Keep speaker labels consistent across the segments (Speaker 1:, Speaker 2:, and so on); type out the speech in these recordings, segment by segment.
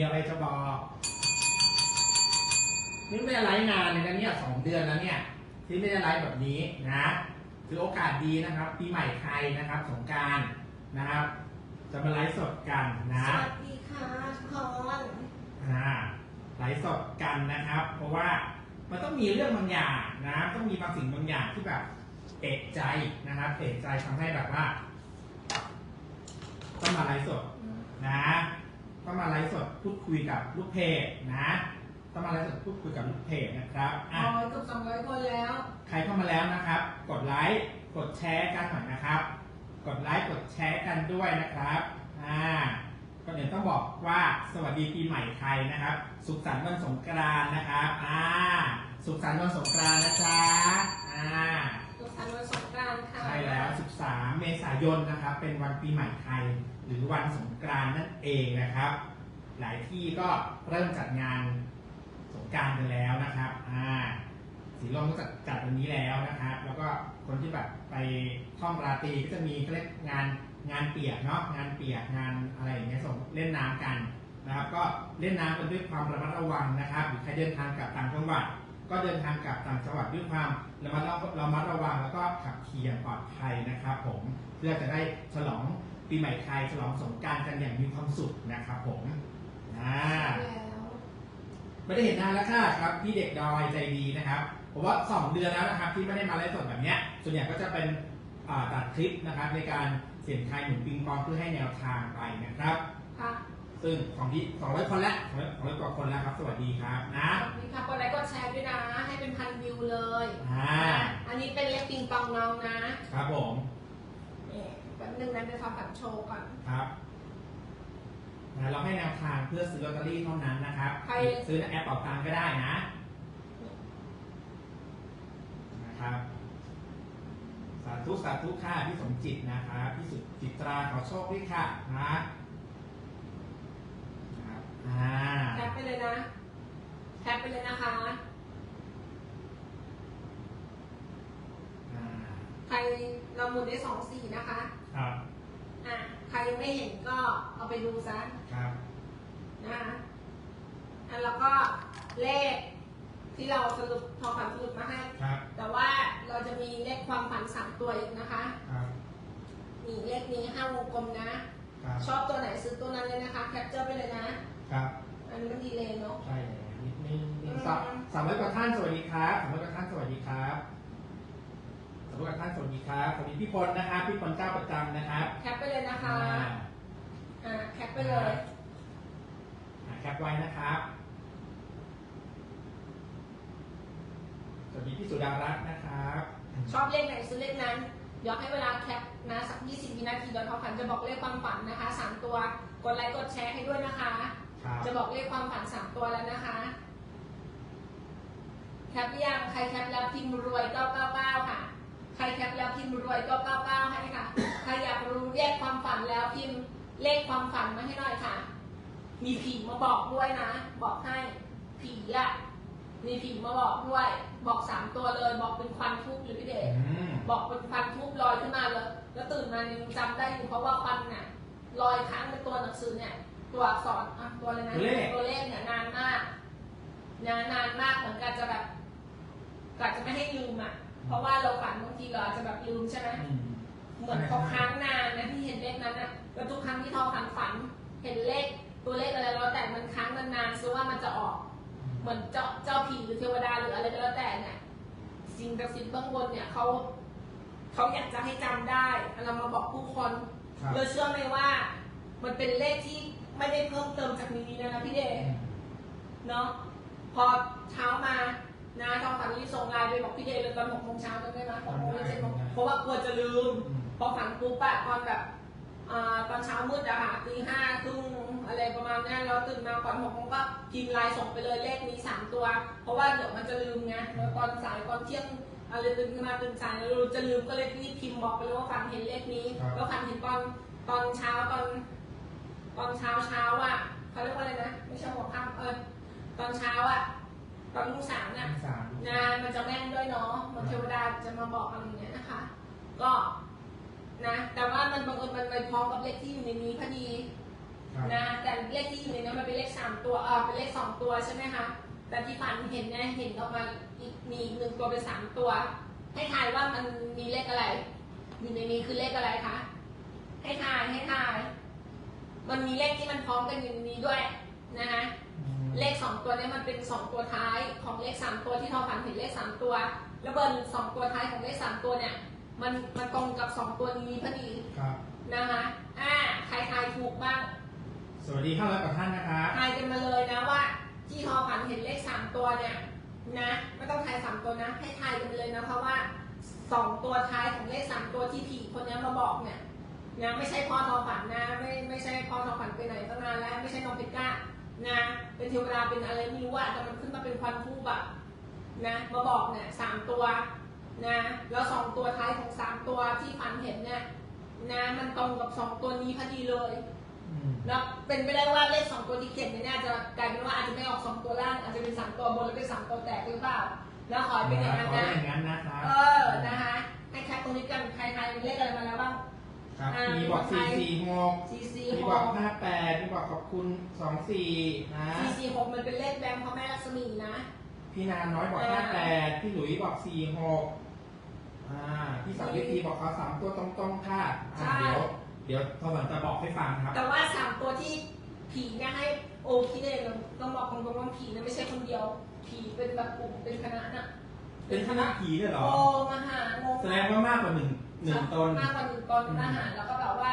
Speaker 1: มีอะไรจะบอก นี่ไม่ได้ไลฟ์นานเลยนะเนี่ยสองเดือนแล้วเนี่ย ที่ไม่ได้ไลฟ์แบบนี้นะถือโอกาสดีนะครับปีใหม่ไทยนะครับสงกรารนะครับ จะมาไลฟ์สดกันนะ
Speaker 2: สวัสดีค่ะทุกคน
Speaker 1: อ่าไลฟ์สดกันนะครับ เพราะว่ามันต้องมีเรื่องบางอย่างนะต้องมีบางสิ่งบางอย่างที่แบบเอกใจนะครับเอกใจทำให้แบบว่าต้องมาไลฟ์สดนะ ต้องมาไลฟ์สดพูดคุยกับลูกเพจนะต้องมาไลฟ์สดพูดคุยกับลูกเพจนะครับอะ
Speaker 2: ร้อยเกับสองร้อยคนแล้ว
Speaker 1: ใครเข้ามาแล้วนะครับ กดไลค์กดแชร์กันหน่อยนะครับ กดไลค์กดแชร์กันด้วยนะครับอ่าก็เดี๋ยวต้องบอกว่าสวัสดีปีใหม่ไทยนะครับ สุขสันต์วันสงกรานต์นะครับอ่าสุขสันต์วันสงกรานต์นะจ๊ะอ่า
Speaker 2: สุขสันต์วันสงกรานต์ค่ะ
Speaker 1: ใช่แล้ว 13 เมษายนนะครับ เป็นวันปีใหม่ไทย หรือวันสงกรานต์นั่นเองนะครับ หลายที่ก็เริ่มจัดงานสงกรารกันแล้วนะครับอ่าสีลมก็จัดจัดวันนี้แล้วนะครับ แล้วก็คนที่แบบไปท่องราตรีก็จะมีเขาเรียกงานงานเปียกเนาะ งานเปียกงานอะไรอย่างเงี้ยส่งเล่นน้ำกันนะครับ ก็เล่นน้ำกันด้วยความระมัดระวังนะครับหรือใครเดินทางกลับต่างจังหวัด ก็เดินทางกลับต่างจังหวัดด้วยความระมัดระมัดระวังแล้วก็ขับขี่อย่างปลอดภัยนะครับผมเพื่อจะได้ฉลองปีใหม่ไทยฉลองสงกรารกันอย่างมีความสุขนะครับผมอ่าไม่ได้เห็นนานแล้วค่ะครับพี่เด็กดอยใจดีนะครับผมว่าสองเดือนแล้วนะครับที่ไม่ได้มาไลฟ์สดแบบเนี้ยส่วนใหญ่ก็จะเป็นตัดคลิปนะครับในการเสี่ยงทายหมุนปิงปองเพื่อให้แนวทางไปนะครับ
Speaker 2: ค่ะ
Speaker 1: ซึ่งของที่200คนแล้ว200กว่าคนแล้วครับ สวัสดีครับนะ
Speaker 2: สวัสดีค่ะกดไลค์กดแชร์ด้วยนะ ให้เป็นพันวิวเลย
Speaker 1: อ่า
Speaker 2: อันนี้เป็นเล็กปิงปองน้องนะ ครับ
Speaker 1: ผม
Speaker 2: นี่แป๊บนึงนั้นไปทำแบบโชว์ก่อน
Speaker 1: ครับนะเราให้แนวทางเพื่อซื้อลอตเตอรี่เท่านั้นนะครับ
Speaker 2: ใคร
Speaker 1: ซื้อในแอปเป่าตังก็ได้นะ นะครับสาธุสาธุค่ะพี่สมจิตนะครับพี่สุจิตราขอโชคด้วยค่ะนะนะครับ อ่า
Speaker 2: แคปไปเลยนะ แคปไปเลยนะคะ
Speaker 1: อ่า
Speaker 2: ใครเราหมุนได้สองสี่นะคะ
Speaker 1: ครับ
Speaker 2: อะ ใครยังไม่เห็นก็เอาไปดูซะ
Speaker 1: ครับ
Speaker 2: นะคะอะแล้วก็เลขที่เราสรุปทอฝันสรุปมาให้
Speaker 1: ครับ
Speaker 2: แต่ว่าเราจะมีเลขความฝันสามตัวอีกนะคะ
Speaker 1: ครับ
Speaker 2: มีเลขนี้ห้าวงกลมนะ
Speaker 1: ครับ
Speaker 2: ชอบตัวไหนซื้อตัวนั้นเลยนะคะ แคปเจอร์ไปเลยนะ
Speaker 1: ครับ
Speaker 2: อันนี้มันดีเลยเนาะ
Speaker 1: ใช่เลยนิดนึงนิดสามสามร้อยกว่าท่านสวัสดีครับสามร้อยกว่าท่านสวัสดีครับสามร้อยกว่าท่านสวัสดีครับสวัสดีพี่พลนะครับพี่พลเจ้าประจำนะครับ
Speaker 2: แคปไปเลยนะคะ
Speaker 1: อ่า
Speaker 2: อ่าแคปไปเลย
Speaker 1: อ่าแคปไว้นะครับ สวัสดีพี่สุดารัตน์นะครับ
Speaker 2: ชอบเลขไหนซื้อเลขนั้นเดี๋ยวให้เวลาแคปนะสัก 20 วินาทีเดี๋ยวทอฝันจะบอกเลขความฝันนะคะสามตัว กดไลค์กดแชร์ให้ด้วยนะคะ
Speaker 1: ครับ
Speaker 2: จะบอกเลขความฝันสามตัวแล้วนะคะ แคปหรือยังใครแคปแล้วพิมพ์รวย999ค่ะ ใครแคปแล้วพิมพ์รวย999ให้ค่ะ ใครอยากรู้เลขความฝันแล้วพิมพ์เลขความฝันมาให้หน่อยค่ะ มีผีมาบอกด้วยนะ บอกให้ ผีอะมีผีมาบอกด้วย บอกสามตัวเลย บอกเป็นควันทูบเลยพี่เดช
Speaker 1: อืม
Speaker 2: บอกเป็นควันทูบลอยขึ้นมาเลย แล้วตื่นมายังจำได้อยู่เพราะว่าควันน่ะลอยค้างในตัวหนังสือเนี่ย ตัวอักษรอะตัวอะไรนะ
Speaker 1: ตัวเลข
Speaker 2: ตัวเลขเนี่ยนานมากนานนานมากเหมือนกันจะแบบกะจะไม่ให้ลืมอะ เพราะว่าเราฝันบางทีเราอาจจะแบบลืมใช่ไหม
Speaker 1: อืม
Speaker 2: เหมือนเขาค้างนานนะที่เห็นเลขนั้นนะแล้วทุกครั้งที่ทอฝันฝัน เห็นเลขตัวเลขอะไรแล้วแต่มันค้างนานๆซื้อว่ามันจะออก เหมือนเจ้าเจ้าผีหรือเทวดาหรืออะไรก็แล้วแต่เนี่ย สิ่งศักดิ์สิทธิ์เบื้องบนเนี่ยเขาเขาอยากจะให้จำได้เรามาบอกผู้คน
Speaker 1: ครับ
Speaker 2: เราเชื่อไหมว่า มันเป็นเลขที่ ไม่ได้เพิ่มเติมจากนี้นะนะพี่เดช
Speaker 1: อืม
Speaker 2: เนาะพอเช้ามานะทองฝันรีบส่งไลน์ไปบอกพี่เดชเลยตอนหกโมงเช้าจำได้ไหมหกโมงหรือเจ็ดโมงเพราะว่ากลัวจะลืม
Speaker 1: อืม
Speaker 2: พอฝันปุ๊บอะตอนแบบอ่าตอนเช้ามืดอะค่ะตีห้าครึ่งอะไรประมาณนั้นเราตื่นมาก่อนหกโมงก็พิมพ์ไลน์ส่งไปเลยเลขนี้สามตัว เพราะว่าเดี๋ยวมันจะลืมไงแล้วตอนสายตอนเที่ยงอะไรตื่นขึ้นมาตื่นสายแล้วเราจะลืมก็เลยรีบพิมพ์บอกไปเลยว่าฝันเห็นเลขนี้
Speaker 1: ครับ
Speaker 2: แล้วฝันเห็นตอนตอนเช้าตอน ตอนเช้าเช้าอะเขาเรียกว่าอะไรนะไม่ใช่หัวค่ำเออตอนเช้าอะตอนรุ่งสางอะ
Speaker 1: สาม
Speaker 2: งานมันจะแม่นด้วยเนาะมันเทวดาจะมาบอกอะไรอย่างเงี้ยนะคะ ก็นะ แต่ว่ามันบังเอิญมันไปพร้อมกับเลขที่อยู่ในนี้พอดี
Speaker 1: ครับ
Speaker 2: นะแต่เลขที่อยู่ในนั้นมันเป็นเลขสามตัวเออเป็นเลขสองตัวใช่ไหมคะแต่ที่ฝันเห็นเนี่ยเห็นออกมาอีกมีอีกหนึ่งตัวเป็นสามตัว ให้ทายว่ามันมีเลขอะไรอยู่ในนี้คือเลขอะไรคะให้ทายให้ทาย มันมีเลขที่มันพร้อมกันอยู่ในนี้ด้วยนะคะ
Speaker 1: อืม
Speaker 2: เลขสองตัวเนี้มันเป็นสองตัวท้ายของเลขสามตัวที่เราฝันเห็นเลขสามตัว แล้วเบอร์สองตัวท้ายของเลขสามตัวเนี่ย มันมันตรงกับสองตัวนี้พอดี
Speaker 1: ครับ
Speaker 2: นะคะอ่าใครทายถูกบ้าง
Speaker 1: สวัสดีห้าร้อยกว่าท่านนะครับ
Speaker 2: ทายกันมาเลยนะว่า ที่ทอฝันเห็นเลขสามตัวเนี่ยนะไม่ต้องทายสามตัวนะให้ทายกันไปเลยนะเพราะว่าสองตัวท้ายของเลขสามตัวที่ผีคนนี้มาบอกเนี่ย นะไม่ใช่พ่อทอฝันนะไม่ไม่ใช่พ่อทอฝันไปไหนตั้งนานแล้วไม่ใช่น้องเพชรก้านะเป็นเทวดาเป็นอะไรไม่รู้อะแต่มันขึ้นมาเป็นควันทูบอะนะมาบอกเนี่ยสามตัวนะแล้วสองตัวท้ายของสามตัวที่ฝันเห็นเนี่ยนะมันตรงกับสองตัวนี้พอดีเลย
Speaker 1: อืม
Speaker 2: แล้วเป็นไปได้ว่าเลขสองตัวที่เขียนเนี่ยอาจจะกลายเป็นว่าอาจจะไม่ออกสองตัวล่างอาจจะเป็นสามตัวบนแล้วเป็นสามตัวแตกหรือเปล่าแล้วขอให้เป็นอย่างนั้น
Speaker 1: ขอ
Speaker 2: นะ
Speaker 1: อย่างนั้นนะครับ
Speaker 2: เออนะคะให้แคปตรงนี้กันใครทายเป็นเลขอะไรมาแล้วบ้าง
Speaker 1: ครับ
Speaker 2: อ่ามี
Speaker 1: มีบอกสี่สี่หก
Speaker 2: สี่สี่
Speaker 1: มี
Speaker 2: ห
Speaker 1: บอก
Speaker 2: ก
Speaker 1: ห้าแปดมีบอกขอบคุณสองสี่นะ
Speaker 2: สี่สี่หกมันเป็นเลขแบงค์พ่อแม่ลักษมีนะ
Speaker 1: พี่นาน้อยบอก
Speaker 2: อ่า
Speaker 1: ห้าแปดพี่หลุยบอกสี่หกอ่าพี่สาววิธีบอกเอาสามตัวตรงๆค่ะอ่าเดี๋ยว เดี๋ยวพอหลังจะบอกให้ฟังครับ
Speaker 2: แต่ว่าสามตัวที่ผีเนี่ยให้โอคิดเลยต้องบอกตรงๆว่าผีเนี่ยไม่ใช่คนเดียว ผีเป็นแบบกลุ่มเป็นคณะน่ะ
Speaker 1: เป็นคณะผีเนี่ยเหรอ
Speaker 2: โอ้มหางง
Speaker 1: แสดงว่ามากกว่าหนึ่ง หนึ่งตน
Speaker 2: มากกว่าหนึ่งตนอาหารแล้วก็แบบว่า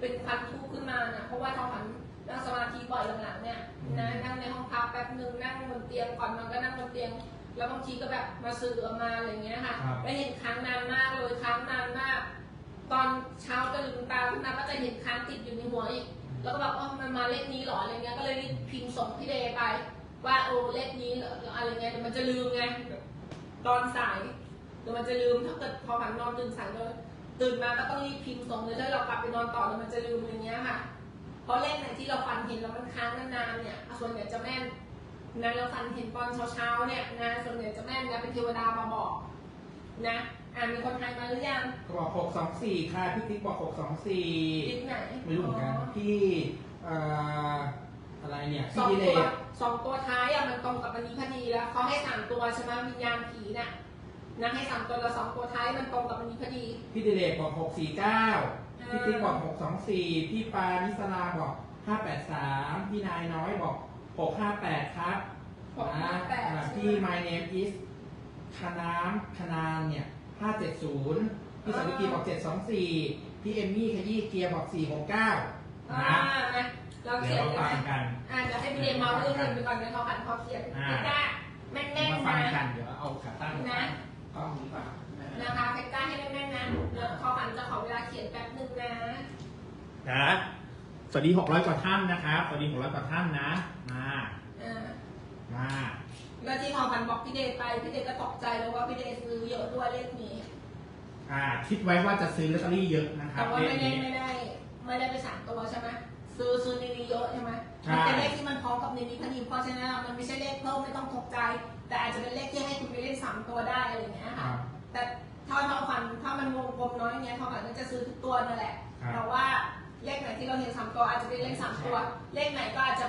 Speaker 2: เป็นควันทูบขึ้นมานะเพราะว่าทอฝันนั่งสมาธิบ่อยหลังๆเนี่ย
Speaker 1: อืม
Speaker 2: นะนั่งในห้องพักแป๊บหนึ่งนั่งบนเตียงก่อนนอนก็นั่งบนเตียง แล้วบางทีก็แบบมาสื่อออกมาอะไรอย่างเงี้ยค่ะแล้วเห็นค้างนานมากเลยค้างนานมาก ตอนเช้าจะลืมตาขึ้นมาก็จะเห็นค้างติดอยู่ในหัวอีก แล้วก็แบบอ๋อมันมาเลขนี้เหรออะไรเงี้ยก็เลยรีบพิมพ์ส่งพี่เดย์ไป ว่าโอ้เลขนี้เหรออะไรเงี้ยเดี๋ยวมันจะลืมไงตอนสาย เดี๋ยวมันจะลืมถ้าเกิดพอผันนอนตื่นสายเลยตื่นมาก็ต้องรีบพิมพ์ส่งเลยถ้าเรากลับไปนอนต่อเดี๋ยวมันจะลืมอย่างเงี้ยค่ะ เพราะเลขไหนที่เราฟันเห็นแล้วมันค้างนานๆเนี่ยส่วนใหญ่จะแม่นนะเราฟันเห็นตอนเช้าๆเนี่ยนะส่วนใหญ่จะแม่นนะเป็นเทวดามาบอกนะอ่ามีคนไทยมาหรือยัง
Speaker 1: ก็บอกหกสองสี่ค่ะพี่ติ๊กบอกหกสองสี่
Speaker 2: ลิสต์ไหน
Speaker 1: ไม่รู้เหมือนกันพี่เอ่ออะไรเนี่ย
Speaker 2: สอง
Speaker 1: พี่ดิเล
Speaker 2: ตัว
Speaker 1: ก
Speaker 2: สองตัวท้ายอะมันตรงกับอันนี้พอดีแล้วเขาให้สามตัวใช่ไหมวิญญาณผีน่ะ นะให้สามตัวแล้วสองตัวท้ายมันตรงกับอันนี้พอดี
Speaker 1: พี่ดิเลกบอกหกสี่เก้า
Speaker 2: อ่า
Speaker 1: พี่ติ๊กบอกหกสองสี่พี่ปานิสลาบอกห้าแปดสามพี่นายน้อยบอกหกห้าแปดครับ
Speaker 2: หกห้าแปด
Speaker 1: อ่า
Speaker 2: ใช่ไหม
Speaker 1: พี่ my name is คณามคณานเนี่ยห้าเจ็ดศูนย์พี่สาวิกีบอกเจ็ดสองสี่พี่เอมมี่ขยี้เกียร์บอกสี่หกเก้า
Speaker 2: อ่า
Speaker 1: นะ
Speaker 2: นะเรา
Speaker 1: เดี๋
Speaker 2: เขี
Speaker 1: ย
Speaker 2: ยน
Speaker 1: วเรา
Speaker 2: เลย
Speaker 1: ฟัง
Speaker 2: นะ
Speaker 1: กัน
Speaker 2: อ่าเดี๋ยวให้พี่เดมมาเรื่องเงินไปก่อนเดี๋ยวเขาหันเขาเขียน
Speaker 1: อ่า
Speaker 2: เพชรก้าแม่น
Speaker 1: มา
Speaker 2: ๆ
Speaker 1: ฟังกั
Speaker 2: นะ
Speaker 1: นเดี๋ยวเอาขาตั้ง
Speaker 2: นะ
Speaker 1: กล้องดีกว่า
Speaker 2: นะคะเพชรก้าให้แม่นๆนะเดี๋ยวเขาหันจะขอเวลาเขียนแป๊บนึงนะ
Speaker 1: นะสวัสดีหกร้อยกว่าท่านนะครับสวัสดีหกร้อยกว่าท่านนะมา
Speaker 2: อ่า
Speaker 1: มา
Speaker 2: แล้วที่เขาหันบอกพี่เดย์ไปพี่เดย์ก็ตกใจเลยว่าพี่เดย์ซื้อเยอะด้วยเลขนี้
Speaker 1: อ่า คิดไว้ว่าจะซื้อลอตเตอรี่เยอะนะครั
Speaker 2: แต่
Speaker 1: บ
Speaker 2: ว่า
Speaker 1: เล
Speaker 2: ไม่
Speaker 1: ข
Speaker 2: ได้
Speaker 1: นี้
Speaker 2: ไม่ได้ไม่ได้ไปสามตัวใช่ไหมซื้อซื้อในนี้เยอะใช่ไหม
Speaker 1: ใช่
Speaker 2: มันเป็นเลขที่มันพร้อมกับในนี้พอดีเพราะฉะนั้นมันไม่ใช่เลขเพิ่มไม่ต้องตกใจ แต่อาจจะเป็นเลขที่ให้คุณไปเล่นสามตัวได้อะไรอย่างเงี้ย
Speaker 1: ค
Speaker 2: ค่ะ
Speaker 1: รับ
Speaker 2: แต่ถ้าเท่าฝันถ้ามันวงกลมน้อยอย่างเงี้ยเท่าฝันก็จะซื้อทุกตัวนั่นแหละ
Speaker 1: ครับ
Speaker 2: แต่ว่าเลขไหนที่เราเห็นสามตัวอาจจะเป็นเลขสามตัว เลขไหนก็อาจจะ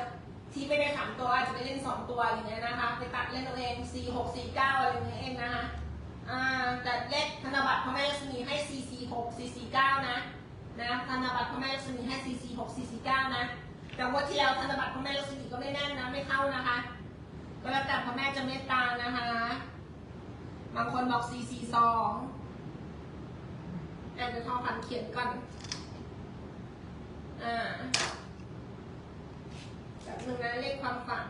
Speaker 2: ที่ไม่ได้สามตัวอาจจะไปเล่นสองตัวอย่างเงี้ยนะคะไปตัดเล่นเอาเองสี่หกสี่เก้าอะไรอย่างเงี้ยเองนะคะอ่าแต่เลขธนบัตรพ่อแม่ลักษมีให้สี่สี่หกสี่สี่เก้านะนะธนบัตรพ่อแม่ลักษมีให้สี่สี่หกสี่สี่เก้านะแต่งว่าที่แล้วธนบัตรพ่อแม่ลักษมีก็ไม่แน่นนะไม่เข้านะคะ ก็แล้วแต่พ่อแม่จะเมตตานะคะ บางคนบอกสี่สี่สองแอนจะทองพันเขียนก่อน อ่าแบบหนึ่งนะเลขความฝัน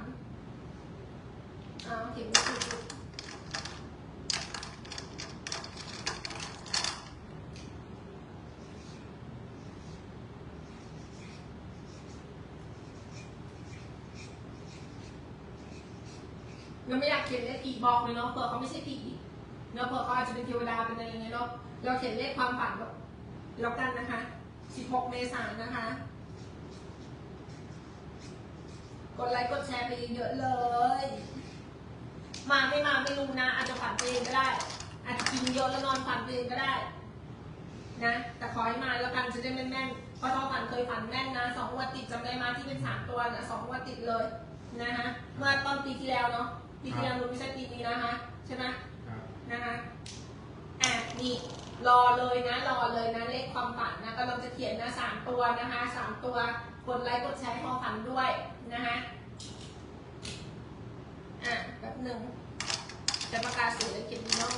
Speaker 2: อ่าเขียนไม่ถูก ยังไม่อยากเขียนเลขผีบอกเลยเนาะเผื่อเขาไม่ใช่ผีเนาะเผื่อเขาอาจจะเป็นเทวดาเป็นอะไรอย่างเงี้ยเนาะเราเขียนเลขความฝันแล้วกันนะคะ 16 เมษายนนะคะ กดไลค์กดแชร์ไปเยอะเลย มาไม่มาไม่รู้นะ อาจจะฝันเองก็ได้ อาจจะกินเยอะแล้วนอนฝันเองก็ได้ นะ แต่ขอให้มาแล้วกันจะได้แม่นๆเพราะราะทอฝันเคยฝันแม่นนะสองวันติดจำได้มาที่เป็นสามตัวนะสองวันติดเลยนะฮะเมื่อต้นปีที่แล้วเนาะ ปีที่แล้วรู้ไม่ใช่ปีนี้นะคะ ใช่ไหม
Speaker 1: ครับ
Speaker 2: นะคะอะนี่รอเลยนะ รอเลยนะ เลขความฝันนะกำลังจะเขียนนะสามตัวนะคะสามตัว กดไลค์กดแชร์ความฝันด้วยนะคะอะแป๊บหนึ่งจะประกาศสื่อเขียนดีเนาะ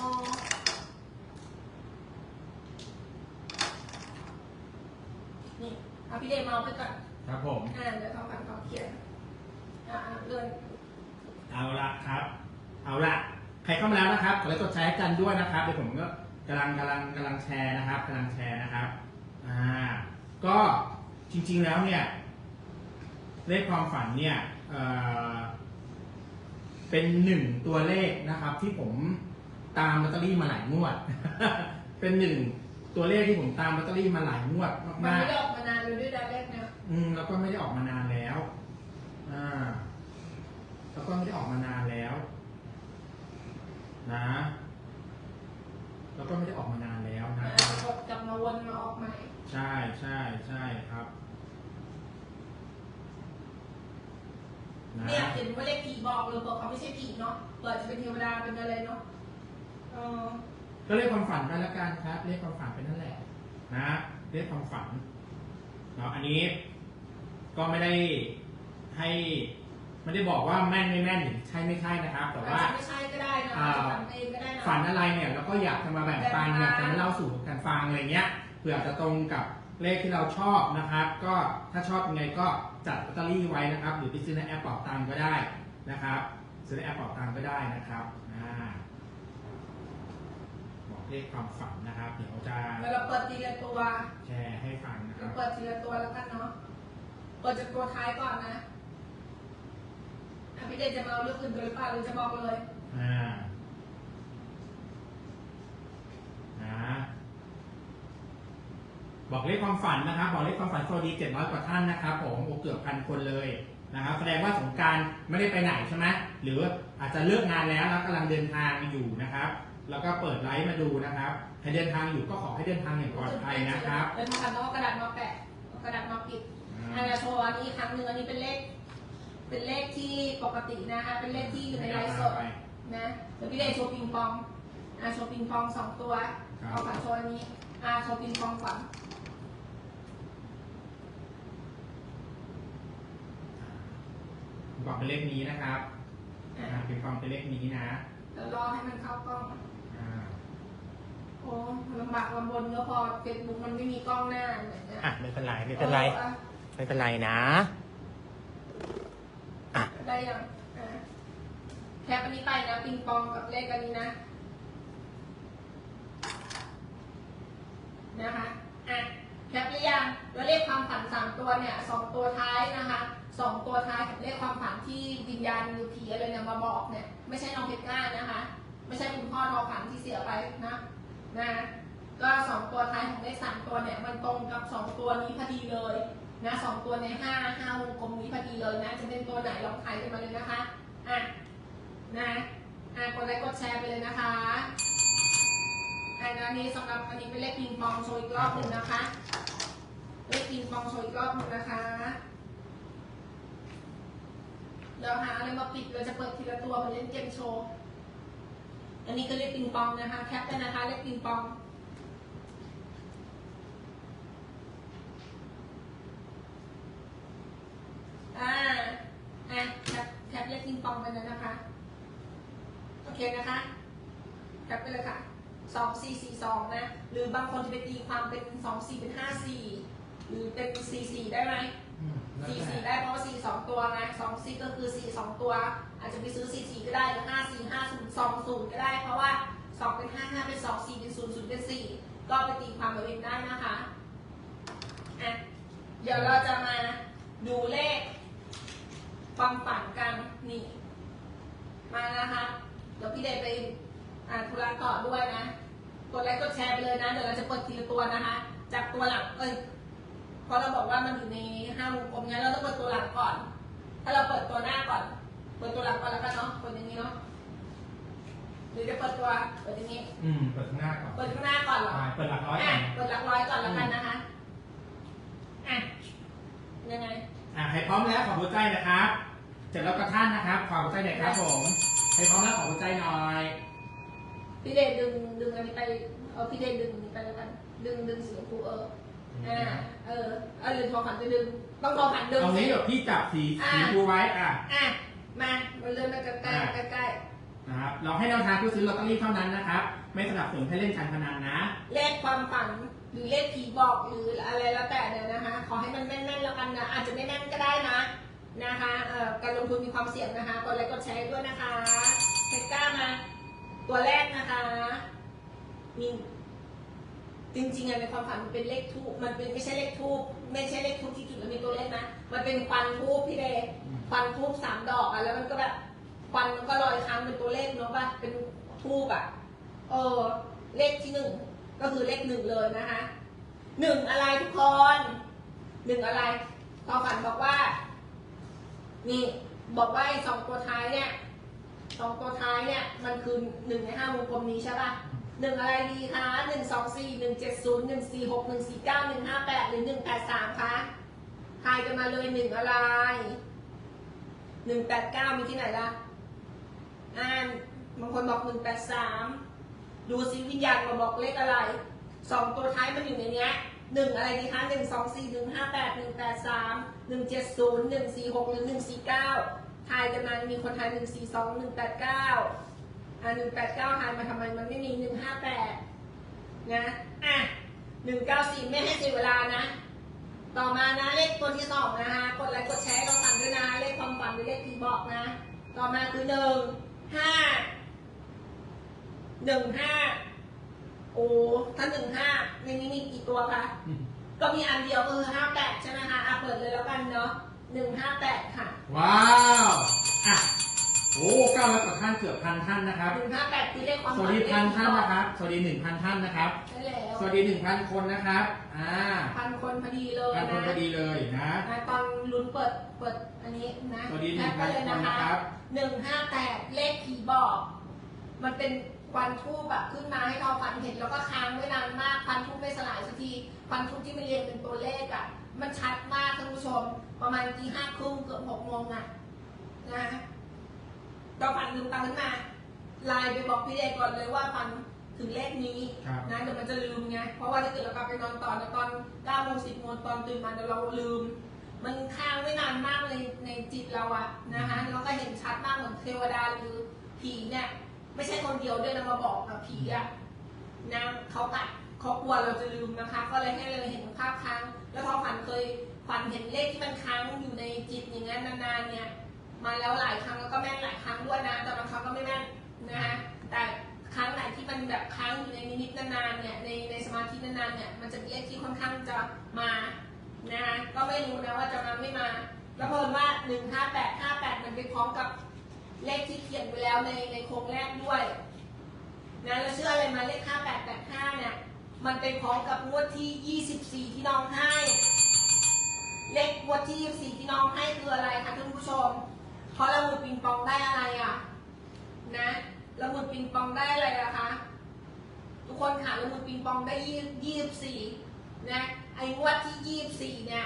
Speaker 2: นี่เอาพี่เดชมาเอาไปก่อน
Speaker 1: ครับผม
Speaker 2: อ่าเดี๋ยวความฝันเขาเขียนอ่าเลื่อน
Speaker 1: เอาละครับ เอาละใครเข้ามาแล้วนะครับกดไลค์กดแชร์ให้กันด้วยนะครับเดี๋ยวผมก็กำลังกำลังกำลังแชร์นะครับกำลังแชร์นะครับอ่าก็จริง ๆแล้วเนี่ยเลขความฝันเนี่ยเอ่อเป็นหนึ่งตัวเลขนะครับ ที่ผมตามลอตเตอรี่มาหลายงวด เป็นหนึ่งตัวเลขที่ผมตามลอตเตอรี่มาหลายงวด
Speaker 2: มัน
Speaker 1: มาก
Speaker 2: ไม่ได้ออกมานานเลยด้วยดาวเลขนะ
Speaker 1: ๆอืมแล้วก็ไม่ได้ออกมานานแล้ว อ่า แล้วก็ไม่ได้ออกมานานแล้วนะแล้วก็ไม่ได้ออกมานานแล้ว
Speaker 2: อ่า
Speaker 1: นะครับ
Speaker 2: กดกลับมาวนมาออกใหม่
Speaker 1: ใช่ใช่ใช่ครับนะ
Speaker 2: เนี่ยเห็นว่าเลขผีบอกเลยบอกเขาไม่ใช่ผีเนาะเปิดจะเป็นเทวดาเป็นอะไรเนาะเออ
Speaker 1: ก็เรียกความฝันไปแล้วกันครับเรียกความฝันไปนั่นแหละ นะเรียกความฝันเนาะอันนี้ก็ไม่ได้ให้ ไม่ได้บอกว่าแม่นไม่แม่นหรือใช่ไม่ใช่นะครับ แต่ว่า
Speaker 2: อาจจะไม่ใช่ก็ได้นะ
Speaker 1: อ่า
Speaker 2: อาจจะฝันเองก็ได้นะ
Speaker 1: ฝันอะไรเนี่ยเราก็อยากจะมาแบ่งปันอยากจะมาเล่าสู่กันฟังอะไรเงี้ยเผื่อจะตรงกับเลขที่เราชอบนะครับ ก็ถ้าชอบยังไงก็จัดลอตเตอรี่ไว้นะครับ หรือไปซื้อในแอปเป่าตังก็ได้นะครับ ซื้อในแอปเป่าตังก็ได้นะครับอ่าบอกเลขความฝันนะครับ เดี๋ยวจะ
Speaker 2: แล้วเราเปิดทีละตัว
Speaker 1: แชร์ให้ฟังนะค
Speaker 2: เรา
Speaker 1: รับ
Speaker 2: เปิดทีละตัวแล้วกันเนาะเปิดจากตัวท้ายก่อนนะอะ พี่เดชจะมาเอาเรื่องอื่นไปหรือเปล่าหรือจะบอกเลย
Speaker 1: อ่านะบอกเลขความฝันนะครับบอกเลขความฝันสวัสดี700กว่าท่านนะครับผมโอเกือบพันคนเลยนะครับ แสดงว่าสงกรารไม่ได้ไปไหนใช่ไหมหรืออาจจะเลิกงานแล้วแล้วกำลังเดินทางอยู่นะครับ แล้วก็เปิดไลฟ์มาดูนะครับใครเดินทางอยู่ก็ขอให้เดินทางอย่างปลอดภัยนะครับ
Speaker 2: เดินทางแล้วก็กระดาษมาแปะเอากระดาษมาปิดอันนี้โชว์อันนี้อีกครั้งหนึ่งอันนี้เป็นเลข เป็นเลขที่ปกตินะคะ เป็นเลขที่อยู่ในไลฟ์สดนะเดี๋ยวพี่เดชโชว์ปิงปองอ่าโชว์ปิงปองสองตัว
Speaker 1: ครับ
Speaker 2: เอาฝันโชว์อันนี้อ่าโชว์ปิงปองฝัน
Speaker 1: บอกเป็นเลขนี้นะครับ
Speaker 2: อ่า
Speaker 1: อ่าเป็นความเป็นเลขนี้นะ
Speaker 2: แล้วรอให้มันเข้ากล้อง
Speaker 1: อ่า
Speaker 2: โอ้ลำบากลำบนก็พอเฟซบุ๊กมันไม่มีกล้องหน้าอะไรเงี้ย
Speaker 3: อะไม่เป็นไรไม่เป็นไร
Speaker 2: ออ
Speaker 3: ไม่เป็นไรนะ อะ
Speaker 2: ได้ยังอ่าแคปอันนี้ไปนะปิงปองกับเลขอันนี้นะ นะคะอะแคปหรือยังแล้วเลขความฝันสามตัวเนี่ยสองตัวท้ายนะคะสองตัวท้ายกับเลขความฝันที่วิญญาณหรือผีอะไรเนี่ยมาบอกเนี่ยไม่ใช่น้องเพชรก้านะคะ ไม่ใช่คุณพ่อทอฝันที่เสียไปนะนะก็สองตัวท้ายของเลขสามตัวเนี่ยมันตรงกับสองตัวนี้พอดีเลย นะสองตัวในห้าห้าวงกลมนี้พอดีเลยนะ จะเป็นตัวไหนลองทายกันมาเลยนะคะ อะ นะอะกดไลค์กดแชร์ไปเลยนะคะอันนี้สำหรับอันนี้เป็นเลขปิงปองโชว์อีกรอบหนึ่งนะคะ เลขปิงปองโชว์อีกรอบหนึ่งนะคะเดี๋ยวหาอะไรมาปิดเราจะเปิดทีละตัวมาเล่นเกมโชว์ อันนี้ก็เลขปิงปองนะคะ แคปกันนะคะ เลขปิงปอง อ่าอะแคปแคปเลขปิงปองไปเลยนะคะ โอเคนะคะแคปไปเลยค่ะสองสี่สี่สองนะ หรือบางคนจะไปตีความเป็นสองสี่เป็นห้าสี่หรือเป็นสี่สี่ได้ไหม
Speaker 1: อืมแล้ว
Speaker 2: สี่
Speaker 1: แต่
Speaker 2: สี่ได้เพราะว่าสี่สองตัวไงสองสี่ก็คือสี่สองตัว อาจจะไปซื้อสี่สี่ก็ได้หรือห้าสี่ห้าศูนย์สองศูนย์ก็ได้ เพราะว่าสองเป็นห้าห้าเป็นสองสี่เป็นศูนย์ศูนย์เป็นสี่ก็ไปตีความเอาเองได้นะคะอะเดี๋ยวเราจะมาดูเลข ความฝันกันนี่ มานะคะเดี๋ยวพี่เดชไปอ่านธุระต่อด้วยนะ กดไลค์กดแชร์ไปเลยนะ เดี๋ยวเราจะเปิดทีละตัวนะคะ จากตัวหลังเอ้ยเพราะเราบอกว่ามันอยู่ในห้าวงกลมเนี้ยเราต้องเปิดตัวหลังก่อน ถ้าเราเปิดตัวหน้าก่อน เปิดตัวหลังก่อนแล้วกันเนาะเปิดอย่างนี้เนาะหรือจะเปิดตัวเปิดอย่างนี้
Speaker 1: อืม เปิดข้างหน้าก่อน
Speaker 2: เปิดข้างหน้าก่อนเหรอ
Speaker 1: ใช่เปิดหลักร้อยก่
Speaker 2: อะ
Speaker 1: อน
Speaker 2: เปิดหลักร้อยก่อนแล้วกันนะคะ
Speaker 1: รพร้อมแล้วขอหัวใจนะครับเสร็จแล้วก็ท่านนะครับขอหัวใจหน่อยครับผมใครพร้อมแล้วขอหัวใจหน่อย
Speaker 2: พี่เดชดึงดึงอันนี้ไปเอาพี่เดชดึงอันนี้ไปแล้วกันดึงดึงสีชมพูเอออ่าเออเออหรือทอฝันจะดึงต้องทอฝันดึง
Speaker 1: ตรงนี้
Speaker 2: สิ
Speaker 1: เดี๋ยวพี่จับสี
Speaker 2: อะ
Speaker 1: สีฟูไว้อะ
Speaker 2: อะมามาเริ่มมาใกล้ใกล้
Speaker 1: อะ
Speaker 2: ใกล้ใกล้
Speaker 1: นะครับเราให้แนวทางผู้ซื้อลอตเตอรี่เท่านั้นนะครับ ไม่สนับสนุนให้เล่นการพนันนะ
Speaker 2: เลขความฝัน หรือเลขผีบอกหรืออะไรแล้วแต่เนี่ยนะคะ ขอให้มันแม่นๆแล้วกันนะอาจจะไม่แม่นก็ได้นะนะคะเอ่อการลงทุนมีความเสี่ยงนะคะกดไลค์กดแชร์ด้วยนะคะเทคก้ามา ตัวแรกนะคะมีจริงๆอะในความฝันมันเป็นเลขทูบมันเป็นไม่ใช่เลขทูบไม่ใช่เลขทูบที่จุดแล้วมีตัวเลขนะมันเป็นควันทูบพี่เดย์
Speaker 1: อืม
Speaker 2: ควันทูบสามดอกอะแล้วมันก็แบบควันมันก็ลอยค้างเป็นตัวเลขเนาะป่ะเป็นทูบอะเออเลขที่หนึ่ง ก็คือเลขหนึ่งเลยนะคะหนึ่งอะไรทุกคนหนึ่งอะไรความฝันบอกว่า นี่บอกว่าไอ้สองตัวท้ายเนี่ยสองตัวท้ายเนี่ย มันคือหนึ่งในห้าวงกลมนี้ใช่ป่ะหนึ่งอะไรดีคะหนึ่งสองสี่หนึ่งเจ็ดศูนย์หนึ่งสี่หกหนึ่งสี่เก้าหนึ่งห้าแปดหรือหนึ่งแปดสามคะทายกันมาเลยหนึ่งอะไรหนึ่งแปดเก้ามีที่ไหนล่ะอ่านบางคนบอกหนึ่งแปดสาม ดูซิวิญญาณมาบอกเลขอะไรสองตัวท้ายมันอยู่ในเนี้ยหนึ่งอะไรดีคะหนึ่งสองสี่หนึ่งห้าแปดหนึ่งแปดสามหนึ่งเจ็ดศูนย์หนึ่งสี่หกหรือหนึ่งสี่เก้าทายกันมามีคนทายหนึ่งสี่สองหนึ่งแปดเก้าอ่าหนึ่งแปดเก้าทายมาทำไมมันไม่มีหนึ่งห้าแปดนะอะหนึ่งเก้าสี่ไม่ให้เสียเวลานะ ต่อมานะเลขตัวที่สองนะคะกดไลค์กดแชร์เราฝันด้วยนะเลขความฝันหรือเลขที่บอกนะ ต่อมาคือหนึ่งห้า หนึ่งห้าโอ้ถ้าหนึ่งห้าในนี้มีกี่ตัวคะก็มีอันเดียวก็คือห้าแปดใช่ไหมคะอะเปิดเลยแล้วกันเนาะหนึ่งห้าแปดค่ะ
Speaker 1: ว้าวอะโอ้เก้าร้อยกว่าท่านเกือบพันท่านนะครับ
Speaker 2: หนึ่งห้าแปดคือเลขความ
Speaker 1: สวัสดีพันท่านนะครับ สวัสดีหนึ่งพันท่านนะครับ
Speaker 2: ใช่แล้ว
Speaker 1: สวัสดีหนึ่งพันคนนะครับ อ่า
Speaker 2: พันคนพอดีเลย
Speaker 1: พันคน
Speaker 2: นะ
Speaker 1: พอดีเลยนะ
Speaker 2: นะตอนลุ้นเปิดเปิดอันนี้นะ
Speaker 1: สวัสดี
Speaker 2: แคปไปเลย
Speaker 1: 1,000คนนะครับ
Speaker 2: หนึ่งห้าแปดเลขผีบอก มันเป็น ควันทูบแบบขึ้นมาให้เราฝันเห็นแล้วก็ค้างไว้นานมากควันทูบไม่สลายสักทีควันทูบที่มันเรียงเป็นตัวเลขอะ มันชัดมากท่านผู้ชม ประมาณตีห้าครึ่งเกือบหกโมงอะนะเราฝันลืมตาขึ้นมาไลน์ไปบอกพี่เดชก่อนเลยว่าฝันถึงเลขนี้
Speaker 1: ครับ
Speaker 2: นะเดี๋ยวมันจะลืมไงเพราะว่าถ้าเกิดเรากลับไปนอนต่อนะตอน9โมง10โมงตอนตื่นมาเดี๋ยวเราลืม มันค้างไว้นานมากเลยในจิตเราอะนะคะแล้วก็เห็นชัดมากเหมือนเทวดาหรือผีเนี่ย ไม่ใช่คนเดียวด้วยนะมาบอกกับผีอะนะเขาตัดเขากลัวเราจะลืมนะคะ ก็เลยให้เราเห็นภาพค้าง แล้วพอฝันเคยฝันเห็นเลขที่มันค้างอยู่ในจิตอย่างนั้นนานๆเนี่ยมาแล้วหลายครั้งแล้วก็แม่นหลายครั้งด้วยนะแต่บางครั้งก็ไม่แม่นนะคะแต่ครั้งไหนที่มันแบบค้างอยู่ในนิมิตนานๆเนี่ยในในสมาธินานๆเนี่ยมันจะมีเลขที่ค่อนข้างจะมานะคะก็ไม่รู้นะว่าจะมาไม่มาแล้วเพิ่มว่าหนึ่งห้าแปดห้าแปดมันไปพร้อมกับ เลขที่เขียนไว้แล้วในในโครงแรกด้วยนะแล้วเชื่ออะไรมาเลขห้าแปดแปดห้าเนี่ย มันไปพร้อมกับงวดที่ยี่สิบสี่ที่น้องให้ เลขงวดที่ยี่สิบสี่ที่น้องให้คืออะไรคะท่านผู้ชมเพราะละมุดปิงปองได้อะไรอะ นะละมุดปิงปองได้อะไรอะคะ ทุกคนค่ะละมุดปิงปองได้ยี่ยี่สิบสี่นะ ไอ้งวดที่ยี่สิบสี่เนี่ย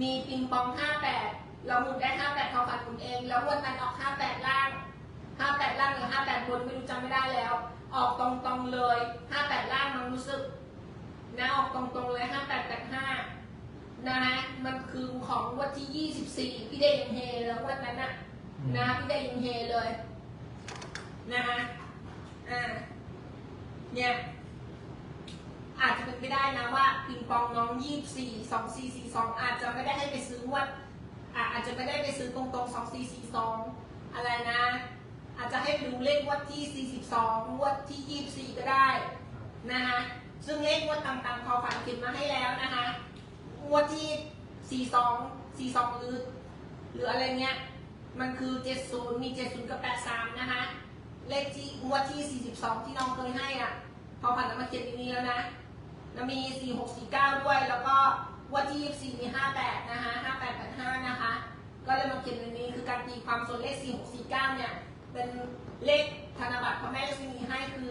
Speaker 2: มีปิงปองห้าแปด เราหมุนได้ห้าแปดทอฝันหมุนเอง แล้วงวันนั้นออกห้าแปดล่างห้าแปดล่างหรือห้าแปดบนไม่รู้จำไม่ได้แล้ว ออกตรงๆเลยห้าแปดล่างมันรู้สึกนะออกตรงๆเลยห้าแปดแปดห้านะฮะมันคือของงวันที่ยี่สิบสี่พี่เดยังเฮแล้วงวันนั้นอะนะพี่ได้ยินเฮเลยนะคะอ่าเนี่ยอาจจะเป็นไปได้นะว่าปิงปองน้องยี่สี่สองสี่สี่สองอาจจะไม่ได้ให้ไปซื้องวด อะอาจจะไม่ได้ไปซื้อตรงตรงสองสี่สี่สองอะไรนะ อาจจะให้ไปดูเลขงวดที่สี่สิบสองงวดที่ยี่สี่ก็ได้นะคะซึ่งเลขงวดต่างๆเขาฝันเขียนมาให้แล้วนะคะงวดที่สี่สองสี่สองหรือหรืออะไรเงี้ยมันคือ70มี70กับ83นะคะเลขที่งวดที่ 42 ที่น้องเคยให้อะ พอผ่านมาเขียนตรงนี้แล้วนะ แล้วมี 4649 ด้วย แล้วก็ วดที่24มี58 นะคะ5885 นะคะ ก็เลยมาเขียนตรงนี้คือการตีความส่วนเลข 4649 เนี่ย เป็นเลขธนบัตรพระแม่ลักษมีให้คือ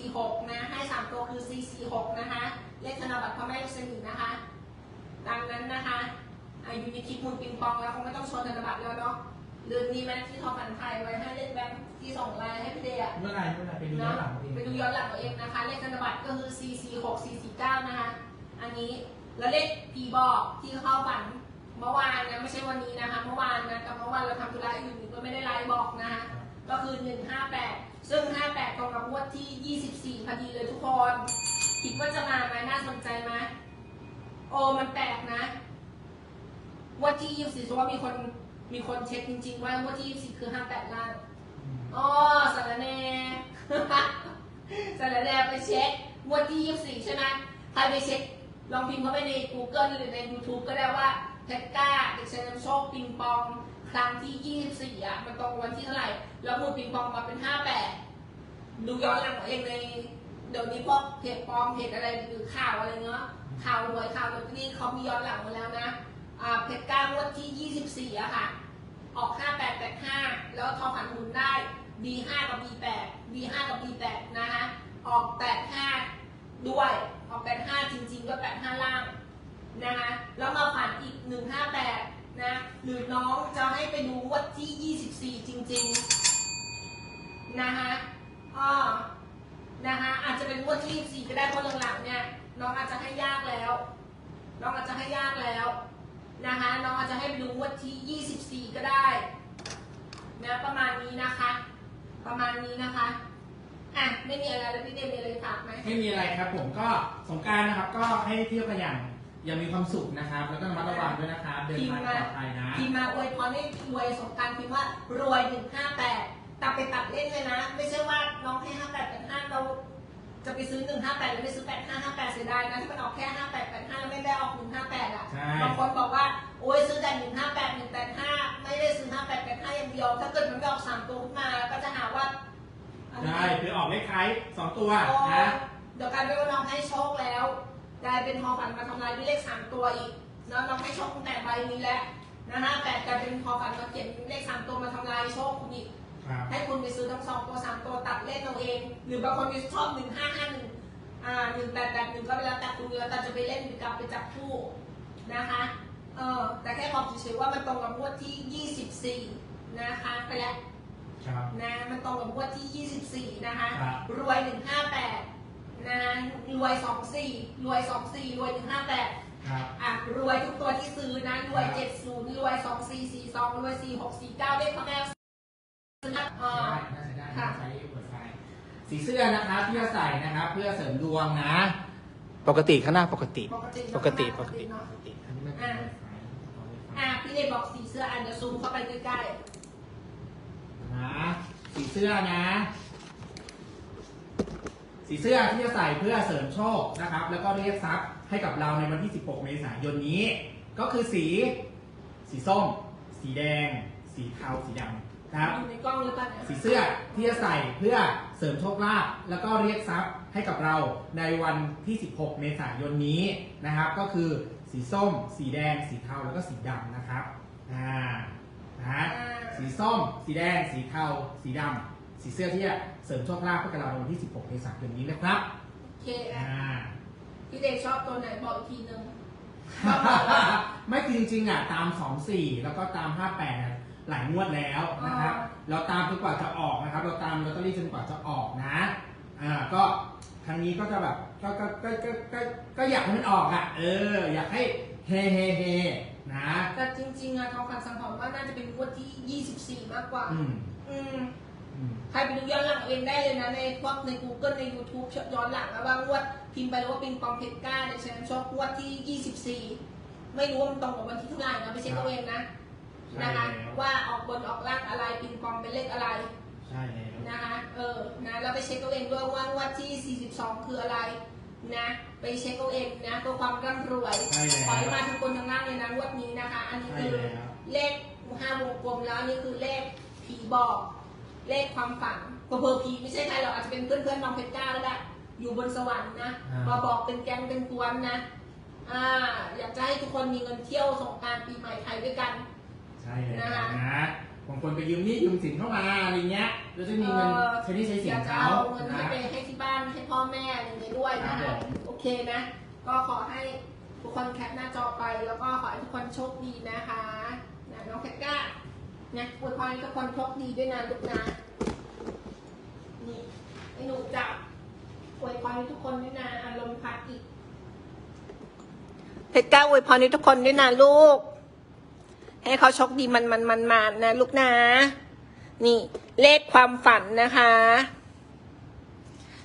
Speaker 2: 446นะ ให้ 3 ตัวคือ446นะคะ เลขธนบัตรพระแม่ลักษมีนะคะตามนั้นนะคะอายุมีคิดมูลปิงปองแล้วคงไม่ต้องชวนธนบัตรแล้วเนาะลืมนี้ไหมที่เขาฝันไทยไว้ให้เล่นแบงค์ที่ส่งไลน์ให้พี่เดย์อะ
Speaker 1: เมื่อไหรเมื่อไหรไปดูย้อนหลังเอาเอง
Speaker 2: ไปดูย้อนหลังเอาเองนะคะ เลขธนบัตรก็คือ4 4 6 4 4 9นะคะ อันนี้ แล้วเลขผีบอกที่เข้าฝันเมื่อวานนะไม่ใช่วันนี้นะคะเมื่อวานนะแต่เมื่อวานเราทำธุระอยู่ก็ไม่ได้ไลน์บอกนะคะก็คือ 158 ซึ่ง 58ตรงกับงวดที่ 24พอดีเลยทุกคนคิดว่าจะมาไหมน่าสนใจไหมโอ้มันแปลกนะงวดที่24เพราะว่ามีคนมีคนเช็คจริง ๆ ว่างวดที่24คือ58ล้านอ๋อสารแหน่สารแหน่ไปเช็คงวดที่24ใช่ไหมใครไปเช็ค ลองพิมพ์เข้าไปใน Google หรือใน YouTube ก็ได้ว่าแท็กก้าเด็กชายนำโชคปิงปอง ครั้งที่ 24อะมันตรงวันที่เท่าไหร่ แล้วมูลปิงปองมาเป็น 58 ดูย้อนหลังเอาเองในเดี๋ยวนี้พวกเพจปลอมเพจอะไรหรือข่าวอะไรเงี้ยข่าวหวยข่าวลอตเตอรี่เขามีย้อนหลังมาแล้วนะอ่าเพจก้างวดที่ 24อะค่ะ ออก 5885 แล้วทอผันหมุนได้ B5 กับ B8 B5 กับ B8 นะคะออก 85 ด้วยออก85จริง ๆ ก็85ล่างนะคะแล้วมาผ่านอีก158นะหรือน้องจะให้ไปดูงวดที่24จริง ๆนะคะอ้อนะคะอาจจะเป็นงวดที่24ก็ได้เพราะหลังๆเนี่ยน้องอาจจะให้ยากแล้ว น้องอาจจะให้ยากแล้วนะคะน้องอาจจะให้ไปดูงวดที่24ก็ได้นะประมาณนี้นะคะ ประมาณนี้นะคะ อะไม่มีอะไรแล้วพี่เดมมีอะไรฝากไหม
Speaker 1: ไม่มีอะไรครับ ผมก็สงกรารนะครับ ก็ให้เที่ยวกันอย่างอยังมีความสุขนะครับ แล้วก็ระมัดระวังด้วยนะครับ เดินทางปลอดภัยนะ
Speaker 2: พิมพ์มาอวยพรให้รวยสงกรารพิมพ์ว่ารวยหนึ่งห้าแปดตัดไปตัดเล่นเลยนะ ไม่ใช่ว่าน้องให้ห้าแปดแปดห้าเราจะไปซื้อหนึ่งห้าแปดหรือไปซื้อแปดห้าห้าแปดเสียดายนะที่มันออกแค่ห้าแปดแปดห้าแล้วไม่ได้ออกหนึ่งห้าแปดอะ
Speaker 1: ใช่
Speaker 2: บางคนบอกว่าโอ้ยซื้อแต่หนึ่งห้าแปดหนึ่งแปดห้าไม่ได้ซื้อห้าแปดแปดห้าอย่างเดียวถ้าเกิดมันไม่ออกสามตัวขึ้นมาก็จะหาว่า อันนี้
Speaker 1: ได้คือออกเลขท้ายสองตัว
Speaker 2: โอ้
Speaker 1: นะ
Speaker 2: เดี๋ยวกลายเป็นว่าน้องให้โชคแล้วกลายเป็นทอฝันมาทำลายด้วยเลขสามตัวอีกเนาะน้องให้โชคตั้งแต่ใบนี้แหละนะฮะแต่กลายเป็นทอฝันมาเขียนเลขสามตัวมาทำลายโชคคุณอีก
Speaker 1: ครับ
Speaker 2: ให้คุณไปซื้อทั้งสองตัวสามตัวตัดเล่นเอาเอง หรือบางคนมีชอบหนึ่งห้าห้าหนึ่งอ่าหนึ่งแปดแปดหนึ่งก็ไปแล้วแต่คุณแล้วแต่จะไปเล่นหรือกลับไปจับคู่นะคะเออแต่แค่บอกเฉยๆว่ามันตรงกับงวดที่ยี่สิบสี่นะคะไปแล้ว
Speaker 1: ครับ
Speaker 2: นะมันตรงกับงวดที่ 24 นะคะ
Speaker 1: ครับ
Speaker 2: รวย 158นะรวย 24 รวย 24 รวย 158
Speaker 1: ครับ
Speaker 2: อะ รวยทุกตัวที่ซื้อนะ รวย 70 รวย 2442 รวย 4649เลขพ่อแม่ซื้อนะอ่า
Speaker 1: ได้น่าจะได้
Speaker 2: ค่ะ
Speaker 1: ใช้เปิดไฟสีเสื้อนะครับที่จะใส่นะครับเพื่อเสริมดวงนะ
Speaker 3: ปกติข้างหน้าปกติ
Speaker 2: ปกติ
Speaker 3: ปกติปกติ
Speaker 2: เนาะ
Speaker 3: ปกติ
Speaker 1: อันนี้ไม่เปิดไฟเอาไว้ไฟ
Speaker 2: อะ พี่เดชบอกสีเสื้ออันเดี๋ยวซูมเข้าไปใกล้
Speaker 1: นะสีเสื้อนะ สีเสื้อที่จะใส่เพื่อเสริมโชคนะครับ แล้วก็เรียกทรัพย์ให้กับเราในวันที่ 16 เมษายนนี้ ก็คือสี สีส้ม สีแดง สีเทาสีดำนะครับ
Speaker 2: ๆอยู่ในกล้องหรือเปล่าเนี่ย
Speaker 1: สีเสื้อที่จะใส่เพื่อเสริมโชคลาภแล้วก็เรียกทรัพย์ให้กับเราในวันที่ 16 เมษายนนี้นะครับ ก็คือสีส้ม สีแดง สีเทาแล้วก็สีดำนะครับอ่า นะฮะ
Speaker 2: อ่า
Speaker 1: สีส้ม สีแดง สีเทา สีดำ สีเสื้อที่จะเสริมโชคลาภให้กับเราในวันที่ 16 เมษายนนี้นะครับ
Speaker 2: โอเคอะ
Speaker 1: อ่า
Speaker 2: พี่เดชชอบตัวไหนบอกอีกทีนึง
Speaker 1: ไม่คือจริงๆอะตาม 24 แล้วก็ตาม 58อะหลายงวดแล้วนะครับ
Speaker 2: อ๋อ
Speaker 1: เราตามจนกว่าจะออกนะครับ เราตามลอตเตอรี่จนกว่าจะออกนะอ่าก็ทางนี้ก็จะแบบก็ก็ก็ก็ก็ก็อยากให้มันออกอะ เออ อยากให้เฮเฮเฮ นะ
Speaker 2: แต่จริงๆอะทองคันสังหรณ์ว่าน่าจะเป็นงวดที่ 24 มากกว่า
Speaker 1: อืม
Speaker 2: อืม
Speaker 1: อืม
Speaker 2: ใครไปดูย้อนหลังเอาเองได้เลยนะ ในพวกใน Google ใน YouTube ย้อนหลังแล้วว่างวดพิมพ์ไปแล้วว่าปิงปองเพชรก้าในชนชอบงวดที่ 24 ไม่รู้ว่ามันตรงกับวันที่เท่าไหร่นะไปเช็คเอาเองนะ
Speaker 1: ใช่
Speaker 2: นะคะ
Speaker 1: แล้ว
Speaker 2: ว่าออกบนออกล่างอะไรปิงปองเป็นเลขอะไร
Speaker 1: ใช่แล้ว
Speaker 2: นะคะเออนะแล้วไปเช็คเอาเองด้วยว่างวดที่ 42 คืออะไร นะ ไปเช็คเอาเองนะเพื่อความร่ำรวย
Speaker 1: ใช่แล้ว
Speaker 2: ขอให้มาทุกคนทั้งนั้นเลยนะงวดนี้นะคะ อันนี้
Speaker 1: ใช่
Speaker 2: คือ
Speaker 1: แล้ว
Speaker 2: เลขห้าวงกลมแล้วอันนี่คือเลขผีบอก เลขความฝันเพอเพอๆผีไม่ใช่ใครหรอกอาจจะเป็นเพื่อนเพื่อนๆน้องเพชรก้าแล้วแหละอยู่บนสวรรค์นะ
Speaker 1: อ่าม
Speaker 2: มาบอกเป็นแก๊งเป็นกวนนะ อ่า อยากจะให้ทุกคนมีเงินเที่ยวสงกรารปีใหม่ไทยด้วยกัน
Speaker 1: ใช่แล้ว
Speaker 2: นะคะ
Speaker 1: นะ บางคนไปยืมหนี้ยืมสินเข้ามาอะไรเงี้ยแล้วจะมีเงิน
Speaker 2: เออ
Speaker 1: ใช้หนี้ใช้สิ
Speaker 2: อนยากจะ
Speaker 1: เขา
Speaker 2: เอาเงิน
Speaker 1: นะ
Speaker 2: ให้ไปให้ที่บ้านให้พ่อแม่อะไรอย่างเงี้ยด้วยนะ
Speaker 1: ครั
Speaker 2: คะ
Speaker 1: บผม
Speaker 2: โอเคนะ ก็ขอให้ทุกคนแคปหน้าจอไป แล้วแล้วก็ขอให้ทุกคนโชคดีนะคะนะน้องเพชรก้านะอวยพรให้ทุกคนโชคดีด้วยนะลูกนะนี่ให้หนูจับอวยพรให้ทุกคนด้วยนะอารมณ์พัดอีก เพชรก้าอวยพรให้ทุกคนด้วยนะลูก ให้เขาโชคดีมันมันมันมันนะลูกนะ นี่ เลขความฝันนะคะ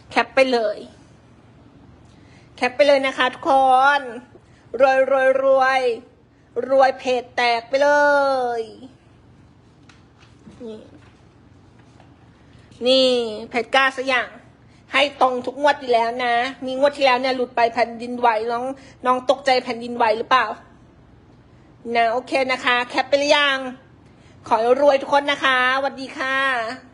Speaker 2: แคปไปเลย แคปไปเลยนะคะทุกคนรวยรวยรวยรวยเพจแตกไปเลย นี่ นี่เพจกล้าสักอย่าง ให้ตรงทุกงวดอยู่แล้วนะ มีงวดที่แล้วเนี่ยหลุดไปแผ่นดินไหวน้อง น้องตกใจแผ่นดินไหวหรือเปล่า นะโอเคนะคะ แคปไปหรือยัง ขอให้รวยทุกคนนะคะสวัสดีค่ะ